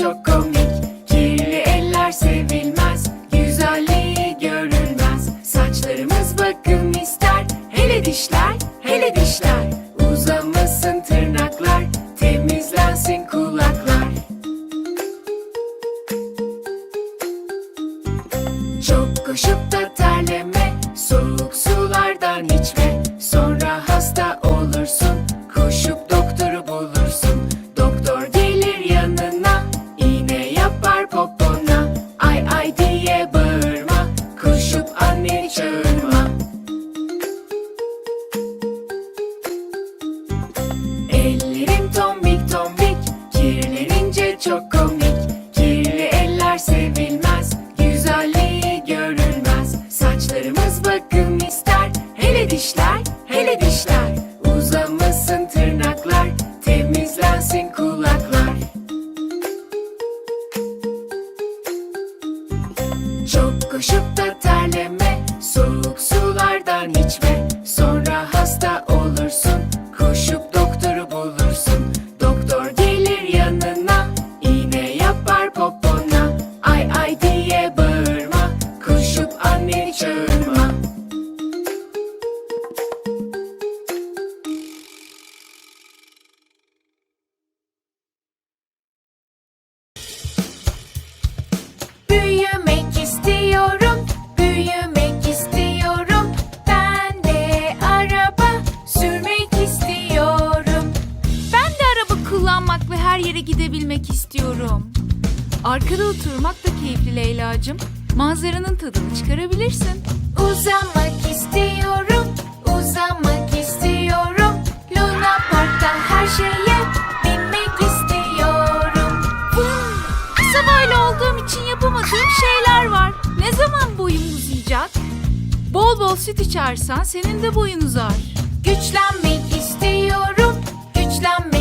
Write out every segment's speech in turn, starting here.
çok komik. Kirli eller sevilmez Güzelliği görülmez Saçlarımız bakım ister Hele dişler, hele dişler. Uzamasın tırnaklar Temizlensin kulaklar. Çok koşup da Dişler, hele dişler. Uzamasın tırnaklar Temizlensin kulaklar. Çok koşup da istiyorum. Arkada oturmak da keyifli Leyla'cığım. Manzaranın tadını çıkarabilirsin. Uzanmak istiyorum, uzanmak istiyorum. Luna Park'ta her şeye binmek istiyorum. Kısa boylu olduğum için yapamadığım şeyler var. Ne zaman boyum uzayacak? Bol bol süt içersen senin de boyun uzar. Güçlenmek istiyorum, güçlenmek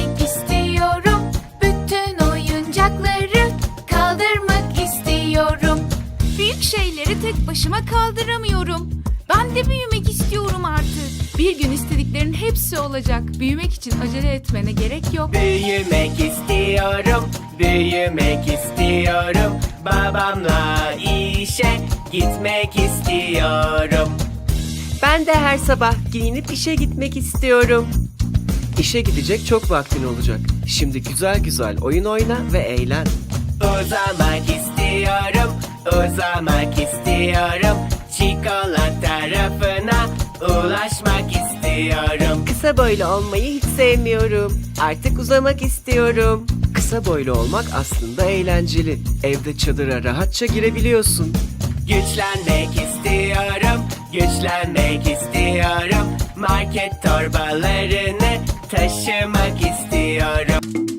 başıma kaldıramıyorum. Ben de büyümek istiyorum artık. Bir gün istediklerin hepsi olacak. Büyümek için acele etmene gerek yok. Büyümek istiyorum, büyümek istiyorum. Babamla işe gitmek istiyorum. Ben de her sabah giyinip işe gitmek istiyorum. İşe gidecek çok vaktin olacak. Şimdi güzel güzel oyun oyna ve eğlen. Uzamak istiyorum, uzamak istiyorum. Çikolata rafına ulaşmak istiyorum. Kısa boylu olmayı hiç sevmiyorum. Artık uzamak istiyorum. Kısa boylu olmak aslında eğlenceli. Evde çadıra rahatça girebiliyorsun. Güçlenmek istiyorum, güçlenmek istiyorum. Market torbalarını taşımak istiyorum.